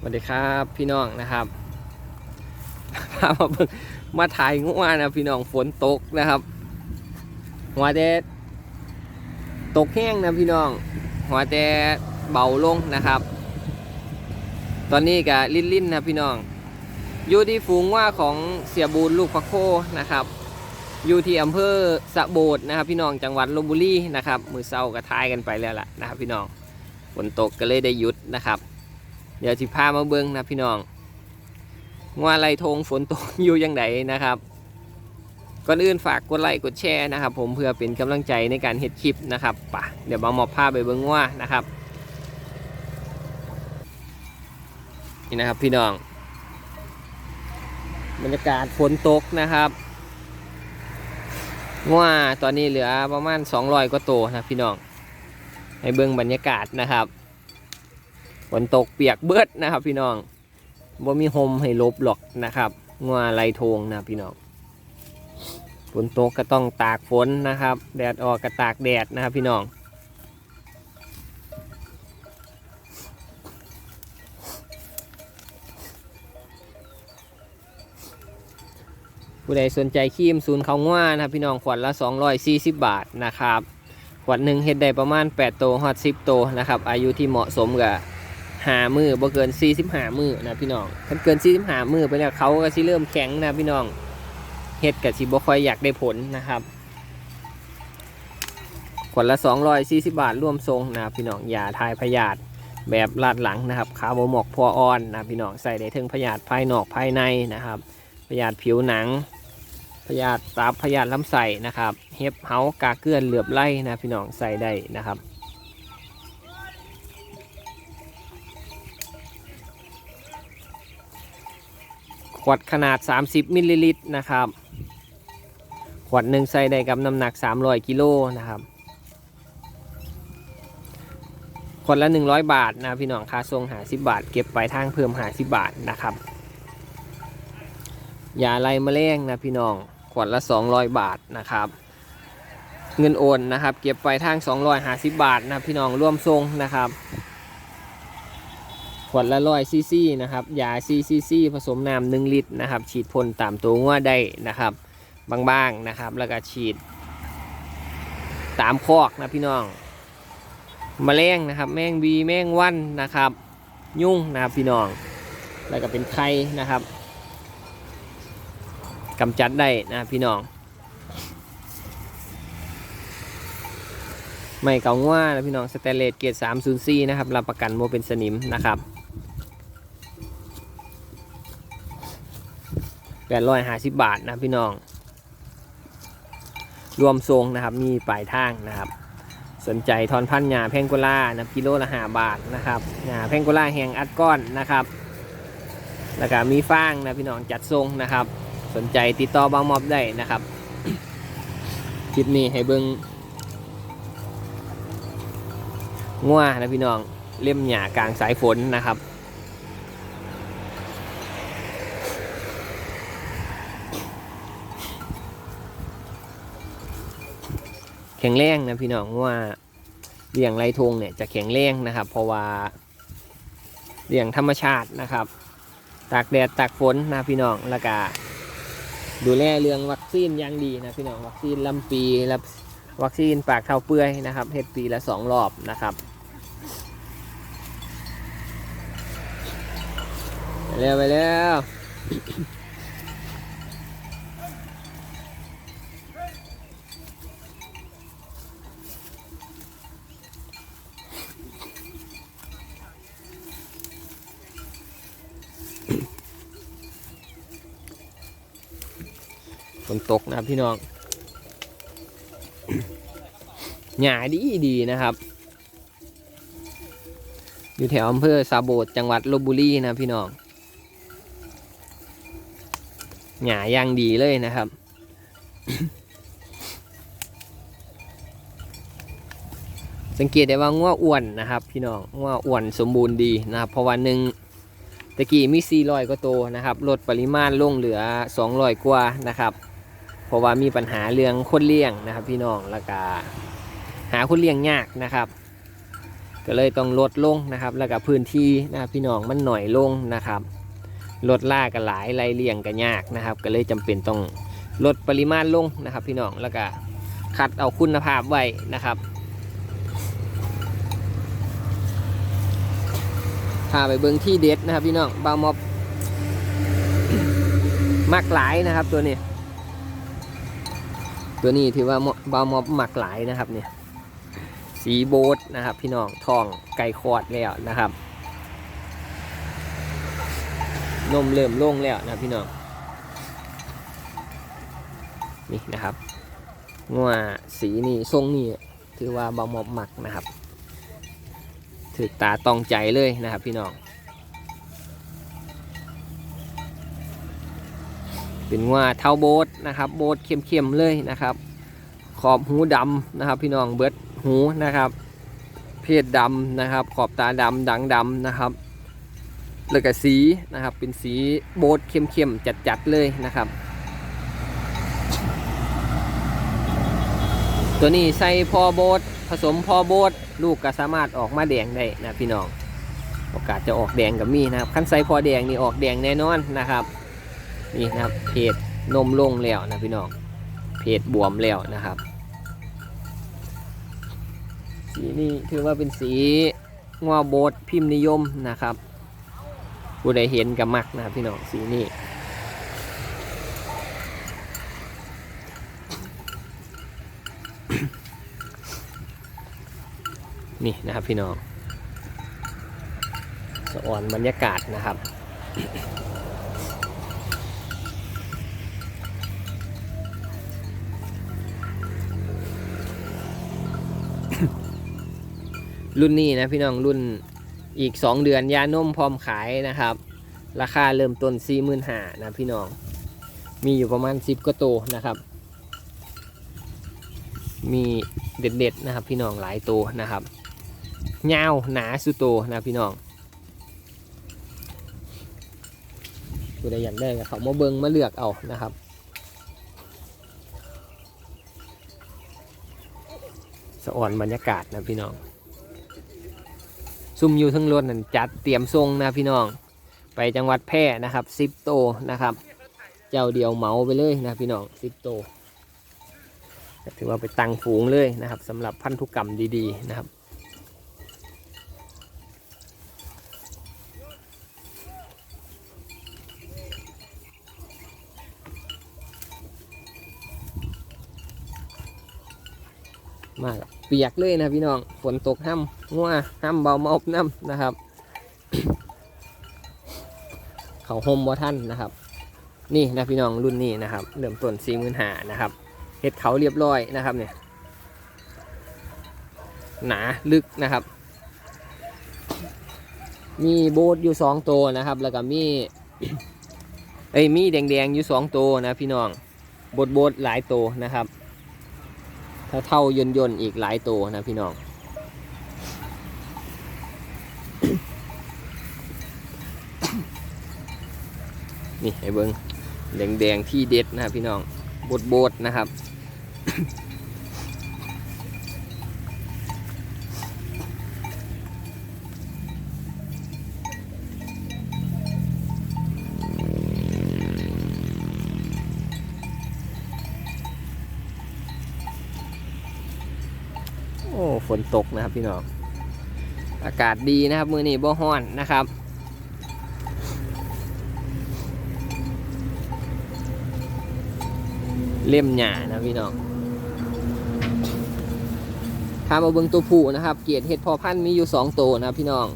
สวัสดีครับพี่น้องนะครับพามาเบิ่งมาถ่ายงัวนะพี่น้องฝนตกนะครับหัวแต่ตกแห้งนะพี่น้องหัวแต่เบาลงนะครับ ตอนนี้ก็ลิ้นลิ้นๆนะพี่น้อง อยู่ที่ฝูงว่าของเสียบูนลูกพะโคนะครับ อยู่ที่อำเภอสะโบดนะครับ พี่น้องจังหวัดลบบุรีนะครับ มือเศร้าก็ทายกันไปแล้วล่ะนะครับ พี่น้องฝนตกก็เลยได้หยุดนะครับ เดี๋ยวสิพามาเบิ้งนะพี่น้องว่าไรทงฝนตกอยู่ยังไงนะครับ ก่อนอื่นฝากกดไลค์กดแชร์นะครับ ผมเพื่อเป็นกำลังใจในการเฮ็ดคลิปนะครับป่ะเดี๋ยวบาหมอบภาพไปเบิ้งว่านะครับนี่นะครับพี่น้องบรรยากาศฝนตกนะครับว่าตอนนี้เหลือประมาณ 200 กว่าตัวนะพี่น้องให้เบิ้งบรรยากาศนะครับ ฝนตกเปียกเบิดนะครับ พี่น้องบ่มีโฮมให้ลบหรอกนะครับงัวไรทงนะพี่น้องฝนตกก็ต้องตากฝนนะครับ แดดออกก็ตากแดดนะครับพี่น้องผู้ใดสนใจครีมศูนย์เขาง่วนะครับพี่น้องขวดละ 240 บาทนะครับขวดหนึ่งเฮ็ดได้ประมาณ 8 โตฮอด10 โตนะครับ อายุที่เหมาะสมกับ หามือบ่เกิน40หามือนะพี่น้องถ้าเกิน40หามือไปแล้วเขาก็สิเริ่มแข็งนะพี่น้องเฮ็ดกับสิบ่ค่อยอยากได้ผลนะครับขวดละ240บาทร่วมทรงนะพี่น้องยาทายพยาธิแบบลาดหลังนะครับขาบ่หมอกพัวอ่อนนะพี่น้องใส่ได้ถึงพยาธิภายนอกภายในนะครับพยาธิผิวหนังพยาธิตับพยาธิลำไส้นะครับ เห็บเฮากาเกลื่อนเหลือบไล่นะพี่น้องใส่ได้นะครับ วดขนาด 30มิลลิลิตรนะครับ ขวดหนึ่งใส่ได้กับน้ำหนัก 300กิโลนะครับขวดละ 100 บาทนะพี่น้องค่าส่งหา10บาท เก็บไปทางเพิ่มหา10บาทนะครับยาไล่แมลงนะพี่น้องขวดละ 200 บาทนะครับ เงินโอนนะครับ เก็บไปลายทาง 250 บาทนะพี่น้องร่วมทรงนะครับ ขวดละร้อยซีซีนะครับยาซีซีซีผสมน้ำหนึ่งลิตรนะครับ ฉีดพ่นตามตัวงัวได้นะครับ บางๆนะครับ แล้วก็ฉีด ตามคอกนะพี่น้องมแมลงนะครับ แมงบีแมงวันนะครับ ยุ่งนะครับพี่น้อง แล้วก็เป็นไข่นะครับกำจัดได้นะพี่น้อง ไม่เกาง่านะพี่น้องสเตนเลสเกรด304 นะครับรับประกันโมเป็นสนิมนะครับ850บบาทนะพี่น้อง รวมทรงนะครับมีปลายทางนะครับ สนใจทอนพันหยาแพงโกล่านะกิโลละห้าบาทนะครับหยาแพงโกล่าแหงอัดก้อนนะครับ แล้วก็มีฟางนะพี่น้องจัดทรงนะครับ สนใจติดต่อบางมอบได้นะครับ คลิปนี้ให้เบิ้ง งัวนะพี่น้องเล่มหยากลางสายฝนนะครับ แข็งแรงนะพี่น้องว่าเลี้ยงไรทงเนี่ยจะแข็งแรงนะครับ เพราะว่าเลี้ยงธรรมชาตินะครับ ตากแดดตากฝนนะพี่น้องแล้วก็ดูแลเรื่องวัคซีนอย่างดีนะพี่น้องวัคซีนลำปีและ วัคซีนปากเท่าเปื่อยนะครับเฮ็ดปีละสองรอบนะครับไปแล้วไปแล้วฝนตกนะครับพี่น้อง หญ้าดีดีนะครับ อยู่แถวอำเภอซาโบดจังหวัดลบบุรีนะพี่น้องหญ้าย่างดีเลยนะครับสังเกตได้ว่าง้วอ้วนนะครับ พี่น้องง้วอ้วนสมบูรณ์ดีนะครับเพราะวันหนึ่งตะกี้มี400กว่าตัวนะครับลดปริมาณลงเหลือ 200 กว่านะครับ เพราะว่ามีปัญหาเรื่องคนเลี้ยงนะครับ พี่น้องแล้วก็ หาคนเลี้ยงยากนะครับ ก็เลยต้องลดลงนะครับ แล้วก็พื้นที่นะครับพี่น้องมันหน่อยลงนะครับลดล่ากันหลายไล่เลี่ยงกันยากนะครับ ก็เลยจำเป็นต้องลดปริมาณลงนะครับ พี่น้องแล้วก็คัดเอาคุณภาพไว้นะครับพาไปเบิ้งที่เด็ดนะครับ พี่น้องบาวมอบมักหลายนะครับตัวนี้ ตัวนี้ถือว่าบาวมอบมักหลายนะครับเนี่ย สีโบทนะครับ พี่น้องทองไก่คอดแล้วนะครับนมเริ่มโล่งแล้วนะพี่น้องนี่นะครับงัวสีนี่ทรงนี่ถือว่าบามอบหมักนะครับถือตาตองใจเลยนะครับพี่น้องเป็นงัวเท้าโบทนะครับ โบทเข้มๆเลยนะครับ ขอบหูดำนะครับ พี่น้องเบิด หูนะครับ เพศดำนะครับ ขอบตาดำดังดำนะครับแล้วก็สีนะครับ เป็นสีโบทเข้มๆจัดๆเลยนะครับ ตัวนี้ใส่พอโบทผสมพอโบทลูกก็สามารถออกมาแดงได้นะพี่น้องโอกาสจะออกแดงกับมีนะครับขั้นใส่พอแดงนี่ออกแดงแน่นอนนะครับนี่นะครับเพศนมลงแล้วนะพี่น้องเพศบวมแล้วนะครับ สีนี้ถือว่าเป็นสีงอโบทพิมพ์นิยมนะครับผู้ใดเห็นกับมักนะครับพี่น้องสีนี้นี่นะครับพี่น้องสะอ่อนบรรยากาศนะครับ รุ่นนี้นะพี่น้องรุ่นอีก 2 เดือนยานมพร้อมขายนะครับ ราคาเริ่มต้น4 5 0 0 0นะพี่น้อง มีอยู่ประมาณ 10กว่าตัวนะครับ มีเด็ดๆนะครับ พี่น้องหลายตัวนะครับยาวหนาสุดโตนะพี่น้องผู้ใดอยากได้ก็เขามาเบิงมาเลือกเอานะครับสะอ่อนบรรยากาศนะพี่น้อง ซุ่มอยู่ทั้งรถนั่นจัดเตรียมทรงนะพี่น้อง ไปจังหวัดแพร่นะครับสิบโตนะครับ เจ้าเดียวเหมาไปเลยนะพี่น้องสิบโตถือว่าไปตังฝูงเลยนะครับสำหรับพันธุกรรมดีๆนะครับ มาเปียกเลยนะพี่น้องฝนตกห้ำงัวห้ำเบามาอบน้ำนะครับ เขาห่มบ่ท่านนะครับ นี่นะพี่น้องรุ่นนี้นะครับเริ่มต้นสี่หมื่นหานะครับเห็ดเขาเรียบร้อยนะครับเนี่ยหนาลึกนะครับ มีโบทอยู่สองตัวนะครับ แล้วก็มีเอ้ยมีแดงๆอยู่สองตัวนะพี่น้องโบทโบทหลายตัวนะครับ เท่ายนยนอีกหลายตัวนะพี่น้องนี่ไอ้เบิงแดงๆที่เด็ดนะครับพี่น้องโบดๆนะครับ โอ้ ฝนตกนะครับพี่น้องอากาศดีนะครับมือนี้บ่ฮ้อนนะครับเล่มหญ้านะพี่น้องพามาเบิ่งตัวผู้นะครับ เกียรติเห็ดพอพันธุ์มีอยู่สองตัวนะพี่น้อง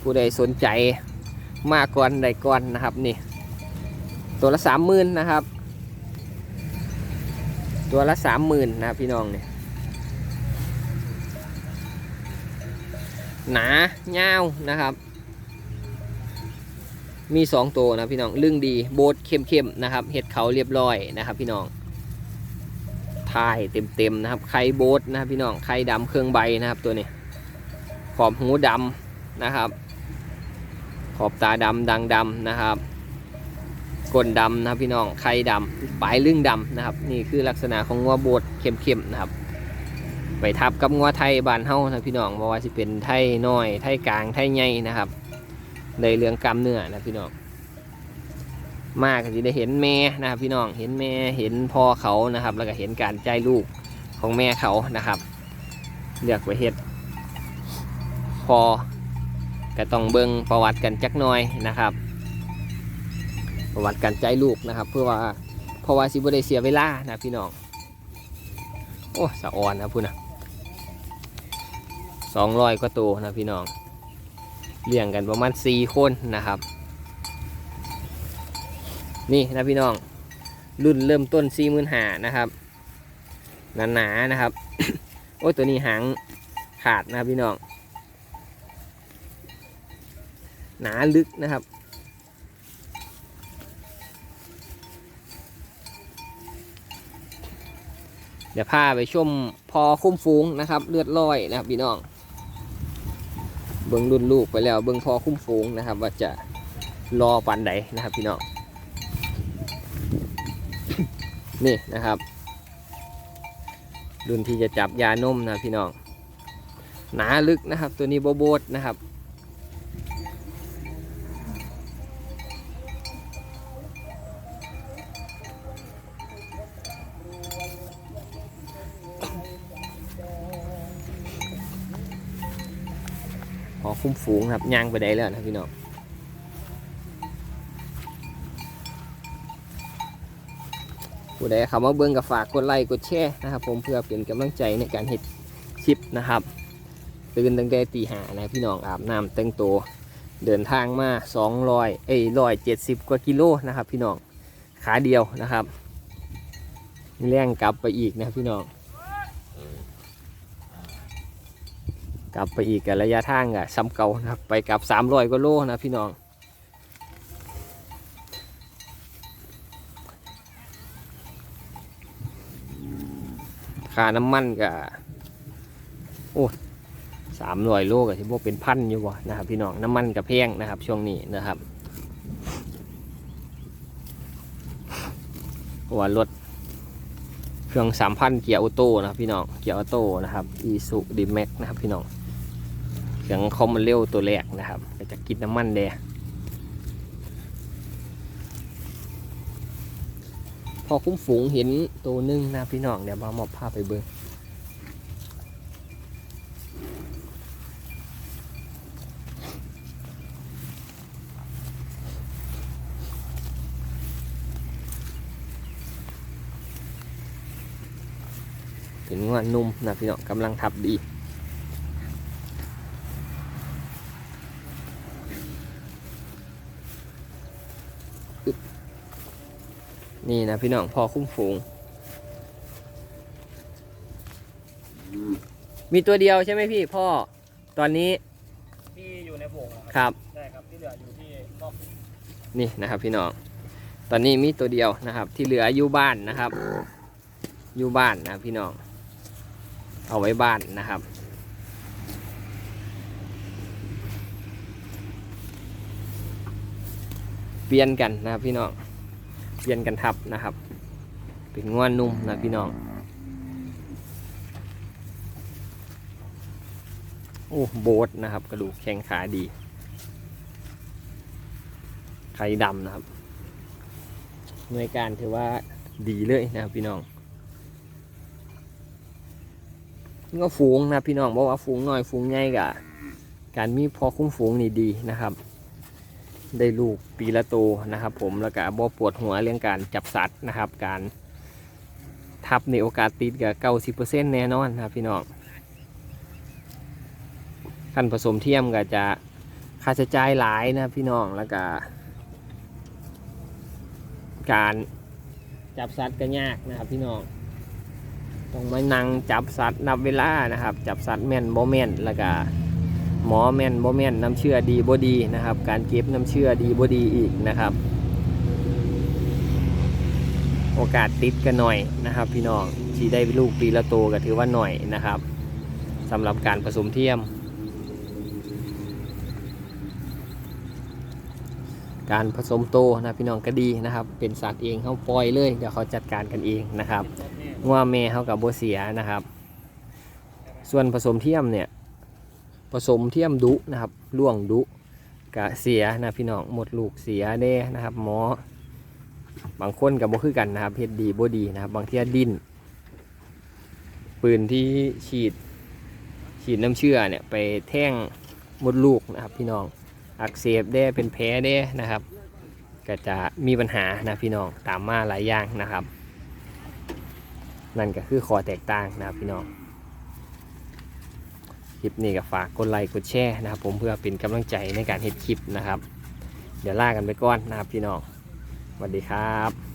ผู้ใดสนใจมากก่อนใดก่อนนะครับนี่ ตัวละสามหมื่นนะครับ ตัวละสามหมื่นนะพี่น้องเนี่ย หนาเงาวนะครับ มีสองตัวนะพี่น้องลึ่งดีโบดเข้มๆนะครับเห็ดเขาเรียบร้อยนะครับ พี่น้องทายเต็มๆนะครับไข่โบดนะครับพี่น้องไข่ดำเครื่องใบนะครับตัวนี้ ขอบหูดำนะครับ ขอบตาดำดังดำนะครับก้นดำนะครับพี่น้องไข่ดำปลายลึ่งดำนะครับ นี่คือลักษณะของงัวโบดเข้มๆนะครับ ไปทับกับงัวไทยบ้านเฮานะพี่น้องบ่ว่าสิเป็นไทยน้อยไทยกลางไทยใหญ่นะครับในเรื่องกล้ามเนื้อนะพี่น้องมากก็จะได้เห็นแม่นะครับพี่น้องเห็นแม่เห็นพ่อเขานะครับ แล้วก็เห็นการใจลูกของแม่เขานะครับเลือกไปเฮ็ดพอก็ต้องเบิ่งประวัติกันจักหน่อยนะครับ ประวัติการใจลูกนะครับ เพื่อว่าเพราะว่าสิบ่ได้เสียเวลานะพี่น้องโอ้สะออนนะพูดนะ สองร้อยกว่าตัวนะพี่น้องเลี้ยงกันประมาณสี่คนนะครับ นี่นะพี่น้องรุ่นเริ่มต้นสี่หมื่นหานะครับหนาๆนะครับ โอ้ตัวนี้หางขาดนะครับพี่น้อง หนาลึกนะครับเดี๋ยวพาไปชมพอคุ้มฟูงนะครับ เลือดลอยนะครับพี่น้อง เบิ้งรุ่นลูกไปแล้วเบิ้งพอคุ้มฟูงนะครับ ว่าจะรอปันใดนะครับพี่น้องนี่นะครับ รุ่นที่จะจับยานมนะพี่น้องหนาลึกนะครับ ตัวนี้โบโบดนะครับ พอคุ้มฟูงครับย่างไปได้แล้วนะพี่น้องผู้ใดเข้ามาเบิ่งกับฝากกดไลค์กดแชร์นะครับ ผมเพื่อเป็นกำลังใจในการเฮ็ดคลิปนะครับตื่นตั้งแต่ตีหานะพี่น้องอาบน้ำแต่งตัวเดินทางมา 200 เอ้ย170กว่ากิโลนะครับ พี่น้องขาเดียวนะครับแรงกลับไปอีกนะพี่น้อง กลับไปอีกกับระยะทางอะซ้ำเก่านะครับไปกลับ300กว่าโลนะพี่น้องค่าน้ำมันก็โอ้สามร้อยโลก็ที่พวกเป็นพันอยู่วะนะครับพี่น้องน้ำมันกับแพงนะครับ ช่วงนี้นะครับเพราะว่ารถเครื่องสามพันเกียร์ออโต้นะครับพี่น้องเกียร์ออโต้นะครับอีสุดีแม็กนะครับพี่น้อง รื่องคอมมันเร็วตัวแรกนะครับก็จะกินน้ำมันแดงพอคุ้มฝูงเห็นตัวหนึ่งนะพี่น้องเดี๋ยวมาหมอบภาพไปเบิ่งเป็นงวนุ่มนะพี่น้องกำลังทับดี นี่นะพี่น้องพอคุ้มฝูง มีตัวเดียวใช่ไหมพี่พ่อ ตอนนี้ที่อยู่ในโบ่งอะครับครับ ใช่ครับที่เหลืออยู่ที่นอกนี่นะครับพี่น้อง ตอนนี้มีตัวเดียวนะครับ ที่เหลืออยู่บ้านนะครับ อยู่บ้านนะพี่น้อง เอาไว้บ้านนะครับ เปลี่ยนกันนะครับพี่น้อง เปลี่ยนกันทับนะครับ เป็นง่วนนุ่มนะพี่น้องโอ้โบทนะครับ กระดูกแข้งขาดีไข่ดำนะครับหน่วยการถือว่าดีเลยนะครับพี่น้องนี่ก็ฝูงนะพี่น้องบอกว่าฝูงน้อยฝูงใหญ่กะการมีพอคุ้มฝูงนี่ดีนะครับ ได้ลูกปีละโตวนะครับ ผมแล้วก็บ่ปวดหัวเรื่องการจับสัตว์นะครับ การทับในโอกาสติดกับเก้าสิบเปอร์เซ็นต์แน่นอนครับพี่น้องขั้นผสมเทียมก็จะค่าใช้จ่ายหลายนะพี่น้องแล้วก็การจับสัตว์ก็ยากนะครับพี่น้องต้องมานั่งจับสัตว์นับเวลานะครับ จับสัตว์แม่นบ่แม่นแล้วก็ หมอแม่นบ่แม่นน้ำเชื่อดีบ่ดีนะครับ การเก็บน้ำเชื่อดีบ่ดีอีกนะครับ โอกาสติดก็หน่อยนะครับ พี่น้องที่ได้ลูกปีละโตก็ถือว่าหน่อยนะครับสำหรับการผสมเทียม การผสมโตนะพี่น้องก็ดีนะครับ เป็นสัตว์เองเขาปล่อยเลยเดี๋ยวเขาจัดการกันเองนะครับงัวแม่เขากับโบเสียนะครับ ส่วนผสมเทียมเนี่ย ผสมเทียมดุนะครับล่วงดุกะเสียนะพี่น้องหมดลูกเสียเด้นะครับหมอบางคนกับบ่คือกันนะครับเฮ็ดดีบ่ดีนะครับ บางเทียดิ้นปืนที่ฉีดฉีดน้ำเชื่อเนี่ยไปแท่งมดลูกนะครับ พี่น้องอักเสบได้เป็นแผลได้นะครับ ก็จะมีปัญหานะพี่น้องตามมาหลายอย่างนะครับ นั่นก็คือขอแตกต่างนะพี่น้อง คลิปนี้ก็ฝากกดไลค์กดแชร์นะครับ ผมเพื่อเป็นกำลังใจในการเห็ดคลิปนะครับ เดี๋ยวลากันไปก่อนนะครับพี่น้องสวัสดีครับ